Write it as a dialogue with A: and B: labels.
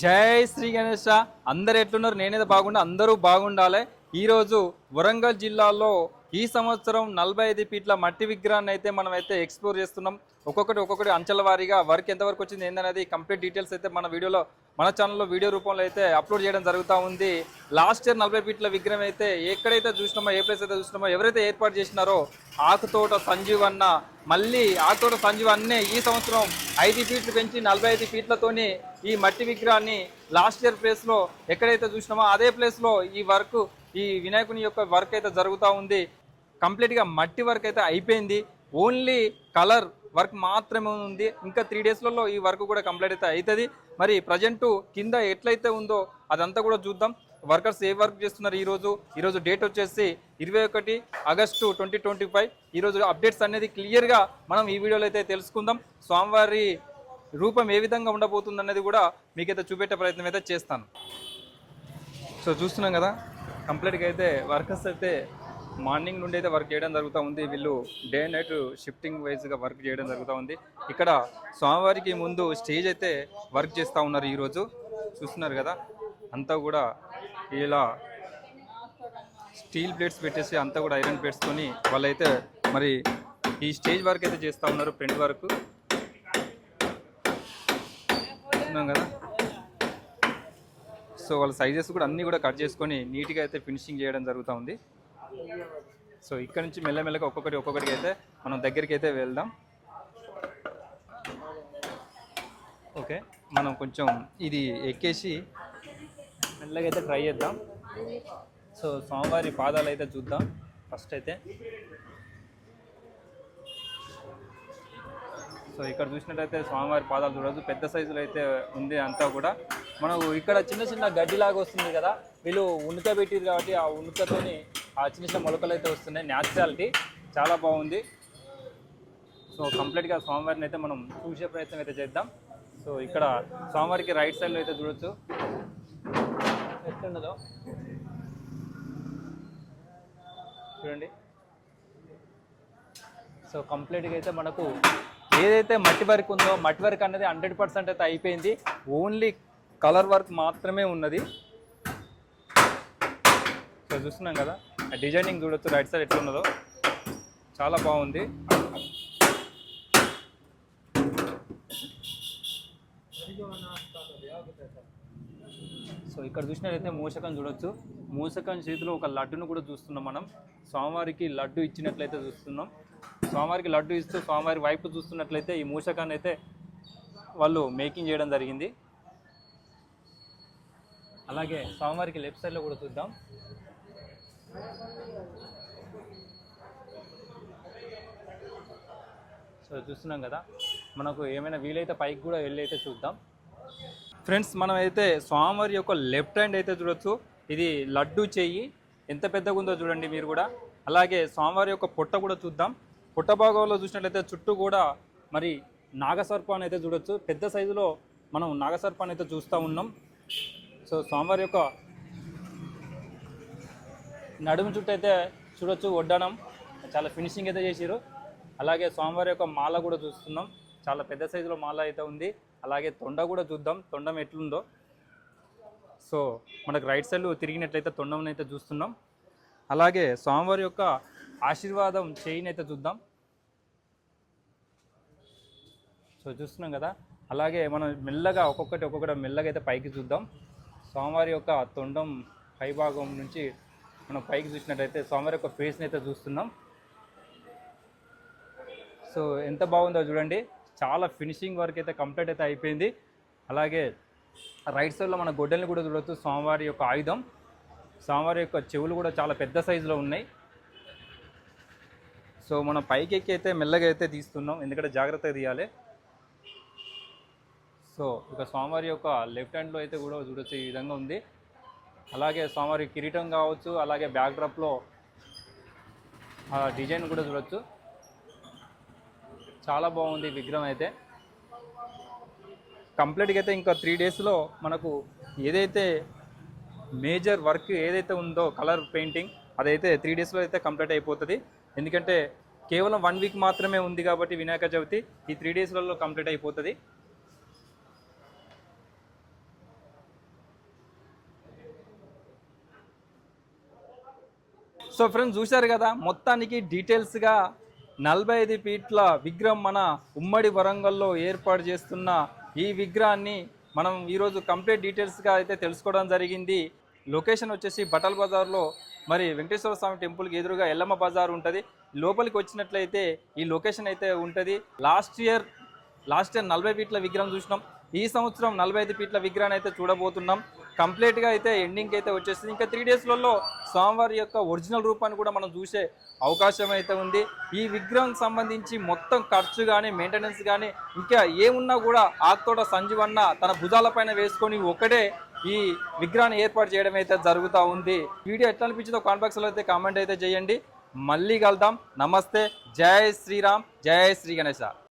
A: జై శ్రీ గణేష. అందరు ఎట్లున్నారు? నేనేదో బాగుండా అందరూ బాగుండాలి. ఈరోజు వరంగల్ జిల్లాలో ఈ సంవత్సరం నలభై ఐదు ఫీట్ల మట్టి విగ్రహాన్ని అయితే మనం అయితే ఎక్స్ప్లోర్ చేస్తున్నాం. ఒక్కొక్కటి ఒక్కొక్కటి అంచెల వారీగా వర్క్ ఎంతవరకు వచ్చింది ఏందనేది కంప్లీట్ డీటెయిల్స్ అయితే మన వీడియోలో మన ఛానల్లో వీడియో రూపంలో అయితే అప్లోడ్ చేయడం జరుగుతూ ఉంది. లాస్ట్ ఇయర్ నలభై ఫీట్ల విగ్రహం అయితే ఎక్కడైతే చూసినామో ఏ ప్లేస్ అయితే చూసినామో ఎవరైతే ఏర్పాటు చేసినారో ఆకుతోట సంజీవ్ అన్న మళ్ళీ ఆకుతోట సంజీవ్ అన్నే ఈ సంవత్సరం ఐదు ఫీట్లు పెంచి నలభై ఐదు ఫీట్లతోని ఈ మట్టి విగ్రహాన్ని లాస్ట్ ఇయర్ ప్లేస్లో ఎక్కడైతే చూసినామో అదే ప్లేస్లో ఈ వర్క్ ఈ వినాయకుని యొక్క వర్క్ అయితే జరుగుతూ ఉంది. కంప్లీట్గా మట్టి వర్క్ అయితే అయిపోయింది. ఓన్లీ కలర్ వర్క్ మాత్రమే ఉంది. ఇంకా త్రీ డేస్లలో ఈ వర్క్ కూడా కంప్లీట్ అయితే అవుతుంది మరి ప్రజెంటు కింద ఎట్లయితే ఉందో అదంతా కూడా చూద్దాం. వర్కర్స్ ఏ వర్క్ చేస్తున్నారు ఈరోజు? ఈరోజు డేట్ వచ్చేసి ఇరవై ఒకటి ఆగస్టు ట్వంటీ ట్వంటీ ఫైవ్ ఈరోజు అప్డేట్స్ అనేది క్లియర్గా మనం ఈ వీడియోలో అయితే తెలుసుకుందాం. స్వామివారి రూపం ఏ విధంగా ఉండబోతుంది అనేది కూడా మీకైతే చూపెట్టే ప్రయత్నం అయితే చేస్తాను. సో చూస్తున్నాం కదా కంప్లీట్గా అయితే వర్కర్స్ అయితే మార్నింగ్ నుండి అయితే వర్క్ చేయడం జరుగుతూ ఉంది. వీళ్ళు డే అండ్ నైట్ షిఫ్టింగ్ వైజ్గా వర్క్ చేయడం జరుగుతూ ఉంది. ఇక్కడ స్వామివారికి ముందు స్టేజ్ అయితే వర్క్ చేస్తూ ఉన్నారు ఈరోజు. చూస్తున్నారు కదా అంతా కూడా ఇలా స్టీల్ ప్లేట్స్ పెట్టేసి అంతా కూడా ఐరన్ ప్లేట్స్తోని వాళ్ళైతే మరి ఈ స్టేజ్ వర్క్ అయితే చేస్తూ ఉన్నారు ప్రింట్ వర్క్. చూస్తున్నాం కదా. సో వాళ్ళ సైజెస్ కూడా అన్నీ కూడా కట్ చేసుకొని నీట్గా అయితే ఫినిషింగ్ చేయడం జరుగుతూ ఉంది. సో ఇక్కడ నుంచి మెల్లమెల్లగా ఒక్కొక్కటి ఒక్కొక్కటికి అయితే మనం దగ్గరికి అయితే వెళ్దాం. ఓకే మనం కొంచెం ఇది ఎక్కేసి మెల్లగా అయితే ట్రై చేద్దాం. సో స్వామివారి పాదాలు అయితే చూద్దాం. ఫస్ట్ అయితే సో ఇక్కడ చూసినట్టయితే స్వామివారి పాదాలు చూడవచ్చు పెద్ద సైజులో అయితే ఉంది అంతా కూడా. మనకు ఇక్కడ చిన్న చిన్న గడ్డిలాగా వస్తుంది కదా వీళ్ళు ఉణుక పెట్టిరు కాబట్టి ఆ ఉణుకతోని ఆ చిన్న చిన్న మొలకలు అయితే వస్తున్నాయి. న్యాచురాలిటీ చాలా బాగుంది. సో కంప్లీట్గా స్వామివారిని అయితే మనం చూసే ప్రయత్నం అయితే చేద్దాం. సో ఇక్కడ స్వామివారికి రైట్ సైడ్లో అయితే చూడొచ్చు. ఎట్లుండదో. చూడండి. సో కంప్లీట్గా అయితే మనకు ఏదైతే మట్టి వర్క్ ఉందో మట్టి వర్క్ అనేది హండ్రెడ్ పర్సెంట్ అయితే అయిపోయింది. ఓన్లీ కలర్ వర్క్ మాత్రమే ఉన్నది. సో చూస్తున్నాం కదా ఆ డిజైనింగ్ చూడొచ్చు రైట్ సైడ్ ఎట్లా ఉన్నదో చాలా బాగుంది. సో ఇక్కడ చూసినట్లయితే మూసకం చూడొచ్చు. మూసకం చేతిలో ఒక లడ్డును కూడా చూస్తున్నాం మనం. స్వామివారికి లడ్డు ఇచ్చినట్లయితే చూస్తున్నాం. స్వామివారికి లడ్డు ఇస్తూ స్వామివారి వైపు చూస్తున్నట్లయితే ఈ మూషకాన్ని అయితే వాళ్ళు మేకింగ్ చేయడం జరిగింది. అలాగే స్వామివారికి లెఫ్ట్ సైడ్లో కూడా చూద్దాం. సో చూస్తున్నాం కదా మనకు ఏమైనా వీలైతే పైకి కూడా వెళ్ళి అయితే చూద్దాం. ఫ్రెండ్స్ మనం అయితే స్వామివారి యొక్క లెఫ్ట్ హ్యాండ్ అయితే చూడొచ్చు. ఇది లడ్డు చెయ్యి ఎంత పెద్దగా ఉందో చూడండి మీరు కూడా. అలాగే స్వామివారి యొక్క పొట్ట కూడా చూద్దాం. పుట్టభాగంలో చూసినట్లయితే చుట్టూ కూడా మరి నాగసర్పాన్ని అయితే చూడొచ్చు. పెద్ద సైజులో మనం నాగసర్పాన్ని అయితే చూస్తూ ఉన్నాం. సో స్వామివారి యొక్క నడుము చుట్టూ అయితే చూడొచ్చు వడ్డానం చాలా ఫినిషింగ్ అయితే చేసారు అలాగే స్వామివారి యొక్క మాల కూడా చూస్తున్నాం. చాలా పెద్ద సైజులో మాల అయితే ఉంది. అలాగే తొండ కూడా చూద్దాం. తొండం ఎట్లుందో. సో మనకు రైట్ సైడ్ తిరిగినట్లయితే తొండం అయితే చూస్తున్నాం. అలాగే స్వామివారి యొక్క ఆశీర్వాదం చేయిని అయితే చూద్దాం. సో చూస్తున్నాం కదా. అలాగే మనం మెల్లగా ఒక్కొక్కటి ఒక్కొక్కటి మెల్లగా అయితే పైకి చూద్దాం. స్వామివారి యొక్క తొండం పైభాగం నుంచి మనం పైకి చూసినట్టయితే స్వామివారి యొక్క ఫేస్ని అయితే చూస్తున్నాం. సో ఎంత బాగుందో చూడండి. చాలా ఫినిషింగ్ వర్క్ అయితే కంప్లీట్ అయితే అయిపోయింది. అలాగే రైట్ సైడ్లో మన గొడ్డల్ని కూడా చూడవచ్చు స్వామివారి యొక్క ఆయుధం. స్వామివారి యొక్క చెవులు కూడా చాలా పెద్ద సైజులో ఉన్నాయి. సో మనం పైకి ఎక్కి అయితే మెల్లగా అయితే తీస్తున్నాం. ఎందుకంటే జాగ్రత్తగా తీయాలి. సో ఇక స్వామివారి యొక్క లెఫ్ట్ హ్యాండ్లో అయితే కూడా చూడొచ్చు ఈ విధంగా ఉంది. అలాగే స్వామివారి కిరీటం కావచ్చు అలాగే బ్యాక్ డ్రాప్లో ఆ డిజైన్ కూడా చూడొచ్చు. చాలా బాగుంది విగ్రహం అయితే. కంప్లీట్గా అయితే ఇంకా త్రీ డేస్లో మనకు ఏదైతే మేజర్ వర్క్ ఏదైతే ఉందో కలర్ పెయింటింగ్ అదైతే త్రీ డేస్లో అయితే కంప్లీట్ అయిపోతుంది. ఎందుకంటే కేవలం వన్ వీక్ మాత్రమే ఉంది కాబట్టి వినాయక చవితి ఈ త్రీ డేస్లలో కంప్లీట్ అయిపోతుంది. సో ఫ్రెండ్స్ చూశారు కదా మొత్తానికి డీటెయిల్స్గా నలభై ఐదు ఫీట్ల విగ్రహం మన ఉమ్మడి వరంగల్లో ఏర్పాటు చేస్తున్న ఈ విగ్రహాన్ని మనం ఈరోజు కంప్లీట్ డీటెయిల్స్గా అయితే తెలుసుకోవడం జరిగింది. లొకేషన్ వచ్చేసి బటల్ బజార్లో మరి వెంకటేశ్వర స్వామి టెంపుల్కి ఎదురుగా ఎల్లమ్మ బజార్ ఉంటుంది. లోపలికి వచ్చినట్లయితే ఈ లొకేషన్ అయితే ఉంటుంది. లాస్ట్ ఇయర్ లాస్ట్ ఇయర్ నలభై ఫీట్ల విగ్రహం చూసినాం. ఈ సంవత్సరం నలభై ఐదు ఫీట్ల విగ్రహాన్ని అయితే చూడబోతున్నాం. కంప్లీట్గా అయితే ఎండింగ్ అయితే వచ్చేసింది. ఇంకా త్రీ డేస్లలో స్వామివారి యొక్క ఒరిజినల్ రూపాన్ని కూడా మనం చూసే అవకాశం అయితే ఉంది. ఈ విగ్రహం సంబంధించి మొత్తం ఖర్చు కానీ మెయింటెనెన్స్ కానీ ఇంకా ఏమున్నా కూడా ఆక్తోట సంజీవన్న తన భుజాలపైన వేసుకొని ఒకటే ఈ విగ్రహాన్ని ఏర్పాటు చేయడం అయితే జరుగుతూ ఉంది. వీడియో ఎట్లా అనిపించిందో కామెంట్ బాక్స్లో అయితే కామెంట్ అయితే చేయండి. మళ్ళీ కలుద్దాం. నమస్తే. జై శ్రీరామ్. జై శ్రీ గణేశ.